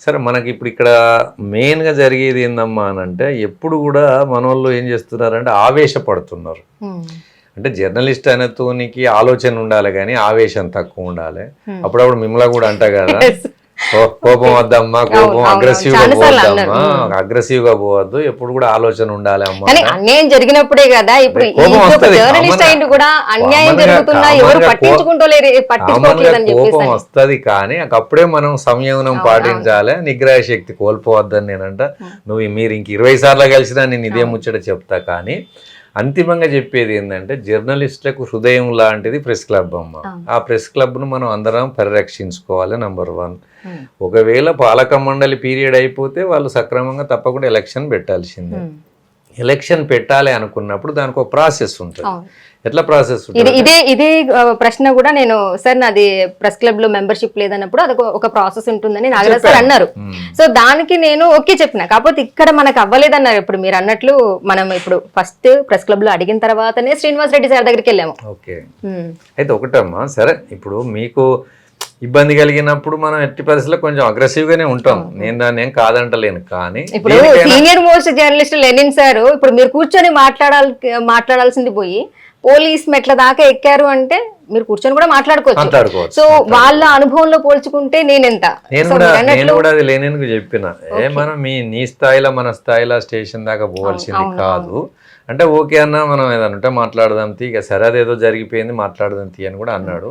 సరే మనకి ఇప్పుడు ఇక్కడ మెయిన్గా జరిగేది ఏందమ్మా అని అంటే ఎప్పుడు కూడా మన వాళ్ళు ఏం చేస్తున్నారంటే ఆవేశపడుతున్నారు. అంటే జర్నలిస్ట్ అనేతోనికి ఆలోచన ఉండాలి కానీ ఆవేశం తక్కువ ఉండాలి. అప్పుడప్పుడు మిమ్మల్ని కూడా అంట కదా Yes. "కో- కోపం వద్దమ్మా కోపం అగ్రెసివ్గా పోవద్దమ్మా. అగ్రెసివ్గా పోవద్దు ఎప్పుడు కూడా ఆలోచన ఉండాలి అమ్మా. అన్యాయం జరిగినప్పుడే కదా ఇప్పుడు ఈ కోపం వస్తది. జర్నలిస్ట్ అయింది కూడా అన్యాయం జరుగుతున్నా ఎవరు పట్టించుకుంటలేరు పట్టించుకోవట్లేదని కోపం. వస్తది కానీ అప్పుడే మనం సంయమనం పాటించాలి. నిగ్రహ శక్తి కోల్పోవద్దని నేనంట. నువ్వు మీరు ఇంక ఇరవై సార్లు కలిసినా నేను ఇదే ముచ్చట చెప్తా కానీ అంతిమంగా చెప్పేది ఏంటంటే జర్నలిస్టులకు హృదయం లాంటిది ప్రెస్ క్లబ్ అమ్మ ఆ ప్రెస్ క్లబ్ను మనం అందరం పరిరక్షించుకోవాలి నంబర్ వన్. ఒకవేళ పాలక మండలి పీరియడ్ అయిపోతే వాళ్ళు సక్రమంగా తప్పకుండా ఎలక్షన్ పెట్టాల్సిందే. ఎలక్షన్ పెట్టాలి అనుకున్నప్పుడు దానికి ఒక ప్రాసెస్ ఉంటుంది. ఎట్లా ప్రాసెస్ ఇది ఉంటుంది ఇదే ప్రశ్న కూడా నేను సార్ నాది ప్రెస్ క్లబ్లో మెంబర్షిప్ లేదన్నప్పుడు అది ఒక- ప్రాసెస్ ఉంటుందని నాగరాజ్ సార్ అన్నారు. సో దానికి నేను ఓకే చెప్పిన. కాకపోతే ఇక్కడ మనకు అవ్వలేదన్నారు. ఇప్పుడు మీరు అన్నట్లు మనం ఇప్పుడు ఫస్ట్ ప్రెస్ క్లబ్లో అడిగిన తర్వాతనే శ్రీనివాస్ రెడ్డి సార్ దగ్గరికి వెళ్ళాము. ఓకే. అయితే ఒకటమ్మా సరే ఇప్పుడు మీకు ఇబ్బంది కలిగినప్పుడు మనం ఎట్టి పరిస్థితుల్లో కొంచెం aggressive గానే ఉంటాం. నేను దాన్ని ఏం కాదంటలేను. కానీ ఇప్పుడు senior most journalist Lenin sir ఇప్పుడు మీరు కూర్చొని మాట్లాడాలి మాట్లాడాల్సింది పోయి పోలీస్ మెట్ల దాకా ఎక్కారు అంటే మీరు కూర్చొని కూడా మాట్లాడుకోవచ్చు. సో వాళ్ళ అనుభవంలో పోల్చుకుంటే నేనెంత? నేను కూడా అది లేనని చెప్పిన. ఏ మనం మీ నీ స్థాయిలో మన స్థాయిలో స్టేషన్ దాకా పోవాల్సింది కాదు. అంటే ఓకే అన్న మనం ఏదన్నా ఉంటే మాట్లాడదాం తీ ఇక సరే అదేదో జరిగిపోయింది మాట్లాడదాం తీ అని కూడా అన్నాడు.